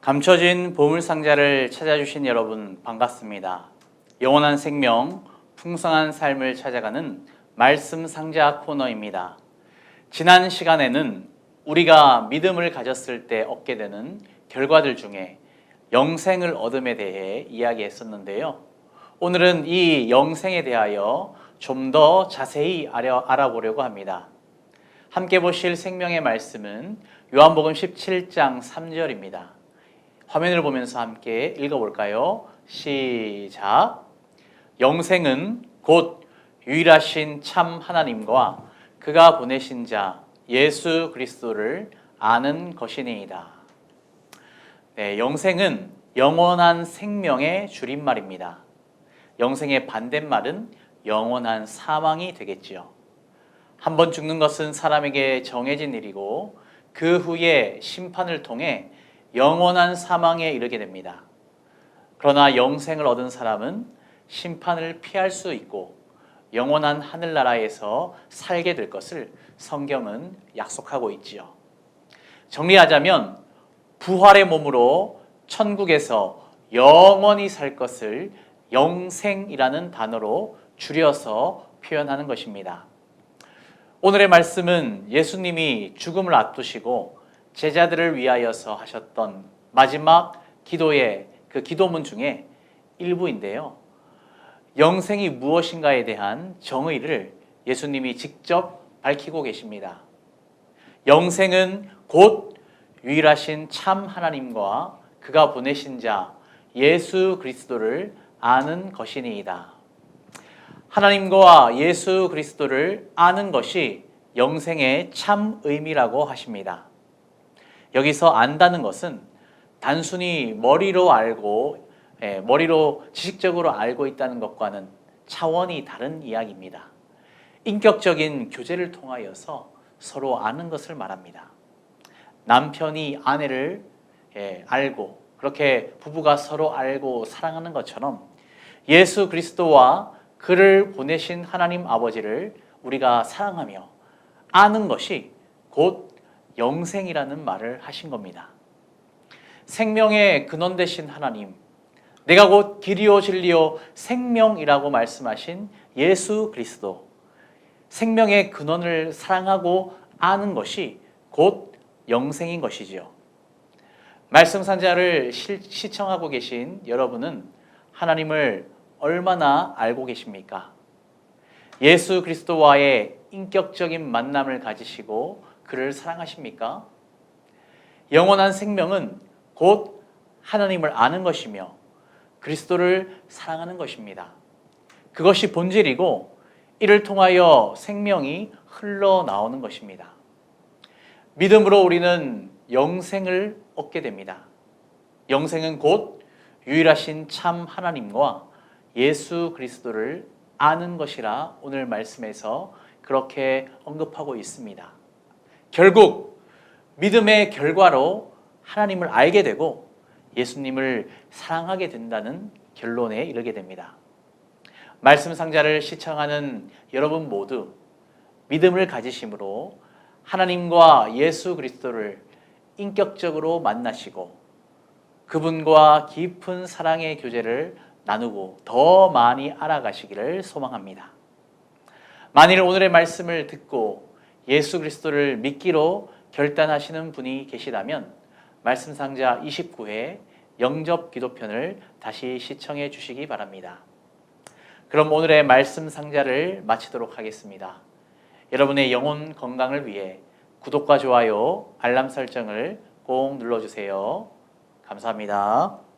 감춰진 보물상자를 찾아주신 여러분 반갑습니다. 영원한 생명, 풍성한 삶을 찾아가는 말씀 상자 코너입니다. 지난 시간에는 우리가 믿음을 가졌을 때 얻게 되는 결과들 중에 영생을 얻음에 대해 이야기했었는데요. 오늘은 이 영생에 대하여 좀 더 자세히 알아- 알아보려고 합니다. 함께 보실 생명의 말씀은 요한복음 17장 3절입니다. 화면을 보면서 함께 읽어볼까요? 시작. 영생은 곧 유일하신 참 하나님과 그가 보내신 자 예수 그리스도를 아는 것이니이다. 네, 영생은 영원한 생명의 줄임말입니다. 영생의 반대말은 영원한 사망이 되겠지요. 한 번 죽는 것은 사람에게 정해진 일이고 그 후에 심판을 통해 영원한 사망에 이르게 됩니다. 그러나 영생을 얻은 사람은 심판을 피할 수 있고 영원한 하늘나라에서 살게 될 것을 성경은 약속하고 있지요. 정리하자면 부활의 몸으로 천국에서 영원히 살 것을 영생이라는 단어로 줄여서 표현하는 것입니다. 오늘의 말씀은 예수님이 죽음을 앞두시고 제자들을 위하여서 하셨던 마지막 기도의 그 기도문 중에 일부인데요. 영생이 무엇인가에 대한 정의를 예수님이 직접 밝히고 계십니다. 영생은 곧 유일하신 참 하나님과 그가 보내신 자 예수 그리스도를 아는 것이니이다. 하나님과 예수 그리스도를 아는 것이 영생의 참 의미라고 하십니다. 여기서 안다는 것은 단순히 머리로 알고 예, 머리로 지식적으로 알고 있다는 것과는 차원이 다른 이야기입니다. 인격적인 교제를 통하여서 서로 아는 것을 말합니다. 남편이 아내를 예, 알고 그렇게 부부가 서로 알고 사랑하는 것처럼 예수 그리스도와 그를 보내신 하나님 아버지를 우리가 사랑하며 아는 것이 곧 영생이라는 말을 하신 겁니다. 생명의 근원 되신 하나님, 내가 곧 길이요 진리요 생명이라고 말씀하신 예수 그리스도, 생명의 근원을 사랑하고 아는 것이 곧 영생인 것이지요. 말씀 산자를 시- 시청하고 계신 여러분은 하나님을 얼마나 알고 계십니까? 예수 그리스도와의 인격적인 만남을 가지시고 그를 사랑하십니까? 영원한 생명은 곧 하나님을 아는 것이며 그리스도를 사랑하는 것입니다. 그것이 본질이고 이를 통하여 생명이 흘러나오는 것입니다. 믿음으로 우리는 영생을 얻게 됩니다. 영생은 곧 유일하신 참 하나님과 예수 그리스도를 아는 것이라 오늘 말씀에서 그렇게 언급하고 있습니다. 결국 믿음의 결과로 하나님을 알게 되고 예수님을 사랑하게 된다는 결론에 이르게 됩니다. 말씀 상자를 시청하는 여러분 모두 믿음을 가지심으로 하나님과 예수 그리스도를 인격적으로 만나시고 그분과 깊은 사랑의 교제를 나누고 더 많이 알아가시기를 소망합니다. 만일 오늘의 말씀을 듣고 예수 그리스도를 믿기로 결단하시는 분이 계시다면 말씀 상자 29회 영접 기도편을 다시 시청해 주시기 바랍니다. 그럼 오늘의 말씀 상자를 마치도록 하겠습니다. 여러분의 영혼 건강을 위해 구독과 좋아요, 알람 설정을 꼭 눌러 주세요. 감사합니다.